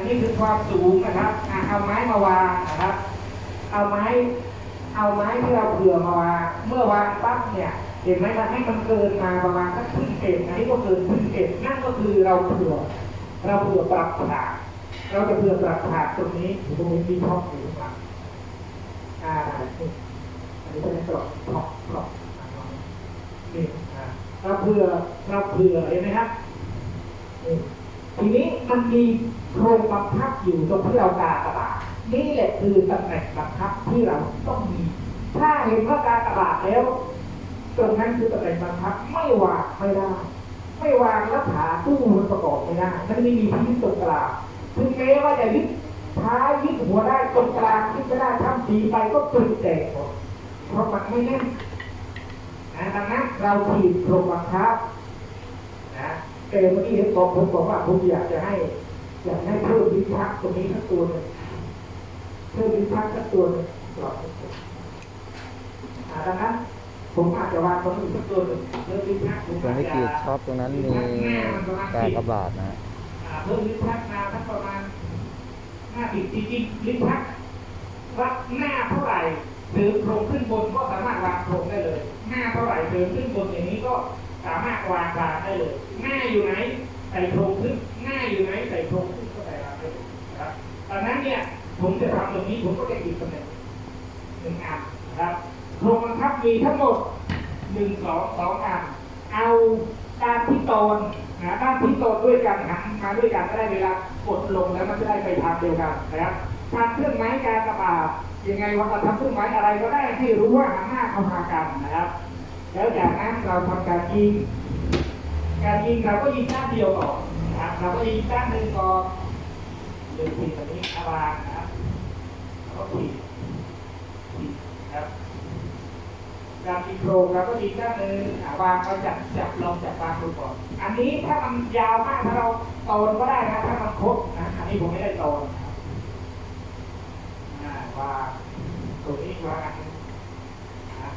อันนี้คือความสูงนะครับเอาไม้มาวางนะครับ เอาไม้ เอาไม้ที่เราเผื่อมาวางเมื่อวางปั๊บเนี่ยเห็นไหมมันให้มันเกินมาประมาณสักครึ่งเศษอันนี้ก็เกินครึ่งเศษนั่นก็คือเราเผื่อเราเผื่อปรับผาเราจะเผื่อปรับผาตรงนี้ตรงนี้มีช่องอยู่ข้างหลังอ่านี่อันนี้เป็นกรอบกรอบกรอบนี่เราเผื่อเราเผื่อเห็นไหมครับนี่ ทีนี้มันมีโครงบังคับอยู่ตรงที่เรากากระบาดนี่แหละคือตำแหน่งบังคับที่เราต้องมี ถ้าเห็นว่ากากระบาดแล้ว ตรงนั้นคือตำแหน่งบังคับ ไม่วางไม่ได้ ไม่วางแล้วขาตู้มันประกอบไม่ได้มันไม่มีที่ยึดตรงกลางถึงแม้ว่าจะยึดท้ายยึดหัวได้ตรงกลางยึดไม่ได้ทำสีไปก็ปริแตกหมดเพราะมันไม่แน่นนะดังนั้นเราถีบโครงบังคับ นะแต่เมื่อกี้เห็นบอกผมบอกว่าผมอยากจะให้ อยากให้เพิ่มลิ้นชักตรงนี้สักตัวหนึงเพิ่มลิ้นชักสักตัวหนึงกรอบอ่าดังนั้นผมอาจจะวางตรงนี้สักตัวหนึ่งเพิ่มลิ้นชักผมตรงที่กรีดชอปตรงนั้นมีกากบาทนะเพิ่มลิ้นชักมาสักประมาณห้าสิบจริงๆลิ้นชักวัดหน้าเท่าไหร่หรือโครงขึ้นบนก็สามารถวางโครงได้เลย หน้าเท่าไหร่เดินขึ้นบนอย่างนี้ก็ สามารถวางบาได้เลยหน้าอยู่ไหนใส่โครงขึ้นหน้าอยู่ไหนใส่โครงขึ้นก็ใส่บาได้เลยนะครับตอนนั้นเนี่ยผมจะทำตรงนี้ผมก็จะหยิบตำแหน่งหนึ่งอันนะครับโครงบังคับมีทั้งหมดหนึ่งสองสองอันเอาด้านที่โตนนะด้านที่โตนด้วยกันหันมาด้วยกันก็ได้เวลากดลงแล้วมันจะได้ไปทางเดียวกันนะครับทำเครื่องไม้การกระบาดยังไงว่าเราทำเครื่องไม้อะไรก็ได้ให้รู้ว่าหันหน้าเข้าหากันนะครับ แล้วจากนั้นเราทำการยิง การยิงเราก็ยิงด้านเดียวก่อนนะครับเราก็ยิงด้านหนึ่งก่อนหรือทีแบบนี้อาบานนะครับก็ทีทีนะครับการตีโครงเราก็ดีด้านหนึ่งอาวางเราจับจับลองจับวางดูก่อน อันนี้ถ้ามันยาวมากถ้าเราโตนก็ได้นะถ้ามันครบนะอันนี้ผมไม่ได้ตนนะครับอ่าวางตรงนี้วางอันนี้นะ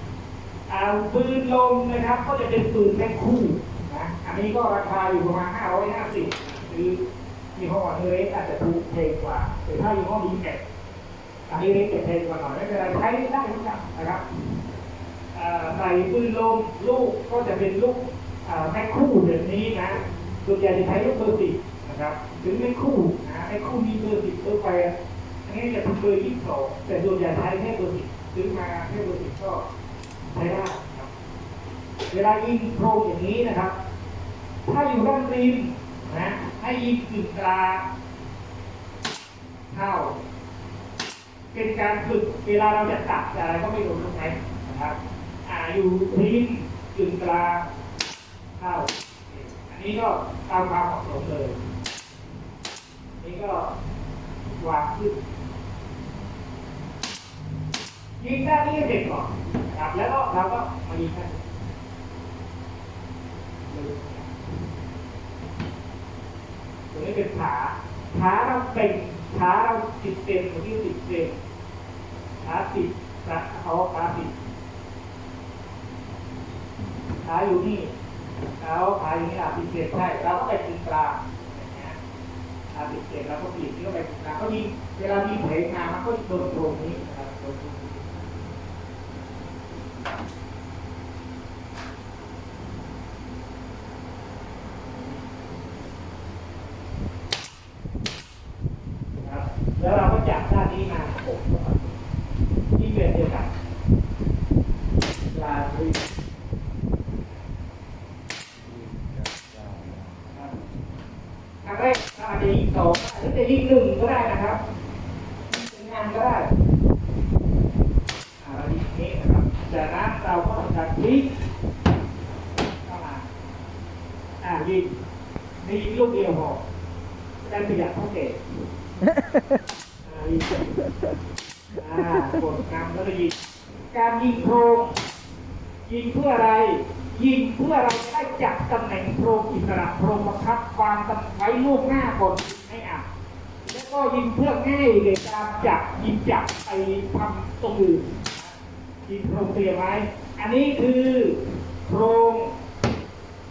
เอา ปืนลมนะครับ ก็จะเป็นปืนแค่คู่นะอันนี้ก็ราคาอยู่ประมาณ 550หรือยี่ห้อนี้เรสอาจจะถูกเพงกว่าแต่ถ้ายี่ห้อนี้แกอันนี้เรสจะแพงกว่าหน่อยไม่เป็นไรใช้ได้ทุกอย่างนะครับใส่ปืนลมลูกก็จะเป็นลูกแม่คู่แบบนี้นะส่วนใหญ่จะใช้ลูกเบอร์สิบนะครับถึงแม่คู่นะแม่คู่มีเบอร์สิบเบอร์แปดอันนี้จะเป็นเบอร์ยี่สิบสองแต่ส่วนใหญ่ใช้แค่เบอร์สิบซื้อมาแค่เบอร์สิบก็ ใช้ได้ครับ เวลายิงโครงอย่างนี้นะครับ ถ้าอยู่ด้านริมนะให้ยิงกึ่งกลางเข้า เป็นการฝึกเวลาเราจะตัดอะไรก็ไม่โดนลูกไหนนะครับอ่าอยู่ริมกึ่งกลางเข้า อันนี้ก็ตามความเหมาะสมเลยอันนี้ก็วางขึ้นยิงด้านนี้เสร็จก่อน ครับแล้วก็เราก็มายิงให้ตรงนี้เป็นขาขาเราเป็นขาเราสิบเซนตรงนี้สิบเซนขาสิบขาเขาขาสิบขาอยู่นี่เขาขาอยู่นี่อะสิบเซนใช่เราก็ไปถึงกลาอย่างเงี้ยอะสิบเซนเราก็บีบนี่ก็ไปถึงกลาก็ยิงเวลามีเพลงมามันก็โดนตรงนี้นะครับแล้วเราก็จับด้านนี้มาผมที่เวียนเดียวกันลาทรีครั้งแร กเราอาจจะยิงสองหรือจะยิงหนึ่งก็ได้นะครับเป็นงานก็ได้อ่าเรายิงอย่างนี้นะครับจากนั้นเราก็ทำการพลิกเข้ามาอ่ายิงนี่ยิงลูกเดียวพอการประหยัดเท่าเก่อ่ายิงอ่ากดนำแล้วก็ยิงการยิงโครงยิงเพื่ออะไร ยิงเพื่อเราจะได้จับตำแหน่งโครงอิสระโครงบังคับวางตำไว้ล่วงหน้าก่อนให้อะแล้วก็ยิงเพื่อง่ายในการจับยิงจับไปทำตรงอื่นยิงโครงเตรียมไว้ อันนี้คือโครง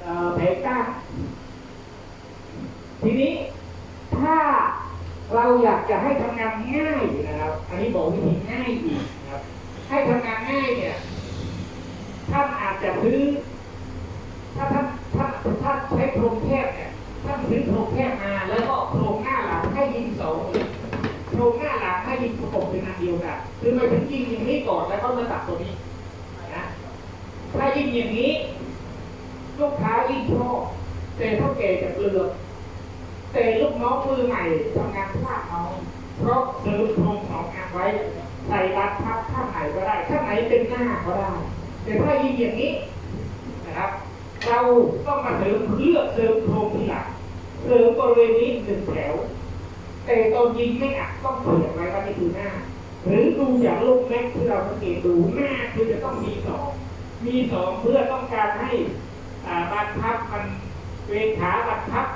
เอ่อแผงกั้นทีนี้ถ้าเราอยากจะให้ทำงานง่ายนะครับ อันนี้บอกวิธีง่ายอีก ยิงอย่างนี้ ลูกค้ายิ่งชอบแต่เท่าแก่จะเกลือกแต่ลูกน้องมือใหม่ทำงานพลาดน้อยเพราะเสริมโครงสองงานไว้ ใส่รัดพับข้างไหนก็ได้ข้างไหนเป็นหน้าก็ได้ แต่ถ้ายิงอย่างนี้นะครับ เราต้องมาเสริมเลือกเสริมโครงที่หลังเสริมบริเวณนี้หนึ่งแถว แต่ตอนยิงไม่อัดต้องเขียนไว้ว่านี่คือหน้า หรือดูอย่างลูกแม็กที่เราสังเกตดูหน้าคือจะต้องมีสอง มีสองเพื่อต้องการให้บรรทับมันเวขาบรรทับ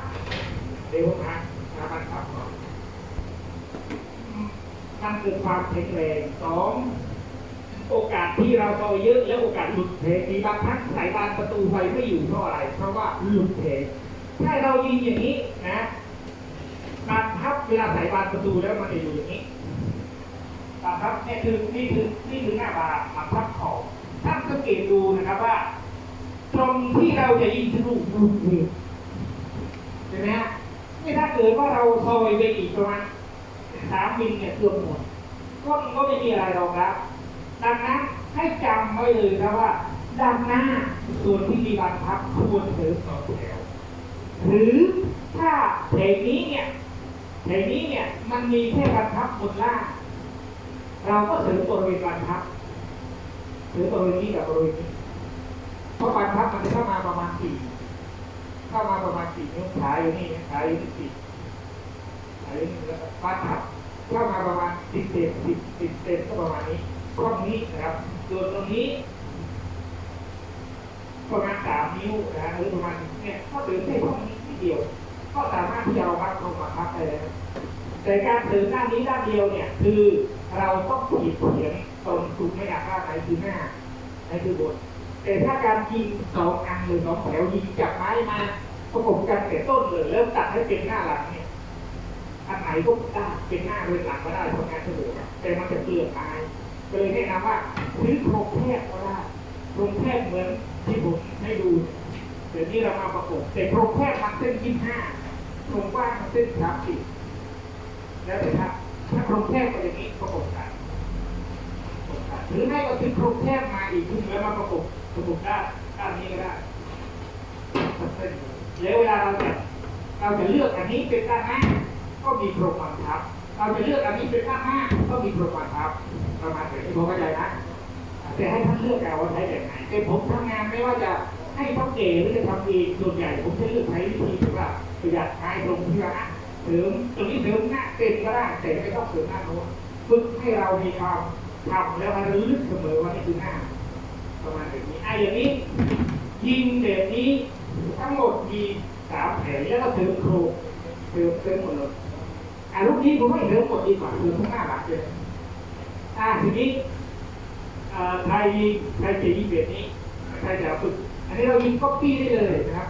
เดี๋ยวนะขาบรรทับก่อนอืมมันคือความแข็งแรงสองโอกาสที่เราซอยเยอะแล้วโอกาสหลุดเพงมีบางครั้งสายบานประตูไฟไม่อยู่เพราะอะไร เพราะว่าหลุดเพงถ้าเรายิงอย่างนี้นะบานพับเวลาสายบานประตูแล้วมันจะอยู่อย่างนี้นะครับเนี่ยคือนี่คือนี่คือหน้าบานมาพับขอบ ท่านสังเกตดูนะครับว่า ตรงที่เราจะยิงทะลุดูนี่เห็นไหมฮะนี่ถ้าเกิดว่าเราซอยไปอีกประมาณสามมิลเนี่ยเกือบหมดก็ก็ไม่มีอะไรรองรับ ดังนั้นให้จำไว้เลยนะว่า ด้านหน้าส่วนที่มีบานพับควรเสริมสองแถว หรือถ้าแถวนี้เนี่ยแถวนี้เนี่ยมันมีแค่บานพับบนล่าง เราก็เสริมบริเวณบรรทับ หรือบริเวณนี้กับบริเวณนี้เพราะบรรทับมันจะเข้ามาประมาณสี่เข้ามาประมาณสี่นิ้วขาอยู่นี่ขาอยู่ที่สี่ขาอยู่นี่แล้วก็บรรทับเข้ามาประมาณสิบเซนสิบสิบเซนก็ประมาณนี้ช่องนี้นะครับส่วนตรงนี้ประมาณสามนิ้วนะหรือประมาณเนี่ยก็เสริมแค่ช่องนี้นิดเดียว ก็สามารถที่จะเอาพับลงมาพับได้แล้วแต่การเสริมด้านนี้ด้านเดียวเนี่ย คือเราต้องขีดเขียน ตรงถูกไม่อยากว่าไหนคือหน้าไหนคือบนแต่ถ้าการยิงสองอันหรือสองแถวยิงจากไม้มาประกบกันแต่ต้นเลยเริ่มตัดให้เป็นหน้าหลังเนี่ยอันไหนก็ได้เป็นหน้าเป็นหลังก็ได้ทำงานสะดวกแต่มันจะเปลือกไม้ก็เลยแนะนำว่าซื้อโครงแคบก็ได้โครงแคบเหมือนที่ผมให้ดูเดี๋ยวนี้เรามาประกบแต่โครงแคบมันเส้นยี่ห้าโครงกว้างมันเส้นสามสิบแล้วแต่ครับถ้าโครงแคบก็อย่างนี้ประกบกัน หรือไม่ก็ซื้อโครงแคบมาอีกทีแล้วมาประกบประกบด้านด้านนี้ก็ได้แล้วเวลาเราจะเราจะเลือกอันนี้เป็นด้านหน้าก็มีโครงบังคับ เราจะเลือกอันนี้เป็นด้านหน้าก็มีโครงบังคับ ประมาณนี้ผมเข้าใจนะแต่ให้ท่านเลือกเอาว่าใช้แบบไหนแต่ผมทำงานไม่ว่าจะให้ท่าเก๋หรือจะทำเองส่วนใหญ่ผมจะเลือกใช้วิธีที่ว่าประหยัดไม้ตรงที่ว่าเสริมตรงนี้เสริมหน้าเต็มก็ได้แต่ไม่ต้องเสริมหน้าโน้นฝึกให้เรามีความ ทำแล้วให้รู้ลึกเสมอว่านี่คือหน้าประมาณแบบนี้ไอ้อย่างนี้ ยิงแบบนี้ทั้งหมดมีสามแผงแล้วก็เสริมโครงเสริมเสริมหมดเลยอะลูกนี้ผมไม่เสริมหมดดีกว่าเสริมทั้งหน้าหลังเลยอะทีนี้อ่าใครใครจะยิงแบบนี้ใครจะฝึก อันนี้เรายิงก๊อปปี้ได้เลยนะครับ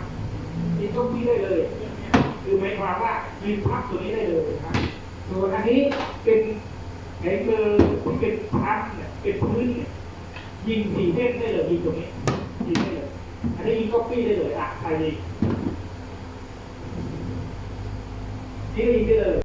ยิงก๊อปปี้ได้เลยคือหมายความว่ายืนพับตัวนี้ได้เลยนะครับส่วนอันนี้เป็นแผงมือที่เป็นพับ เป็นพื้นยิงสี่เส้นได้เลยยิงตรงนี้ยิงได้เลยอันนี้ยิงก๊อปปี้ได้เลยอะใครยิงนี่ยิงได้เลย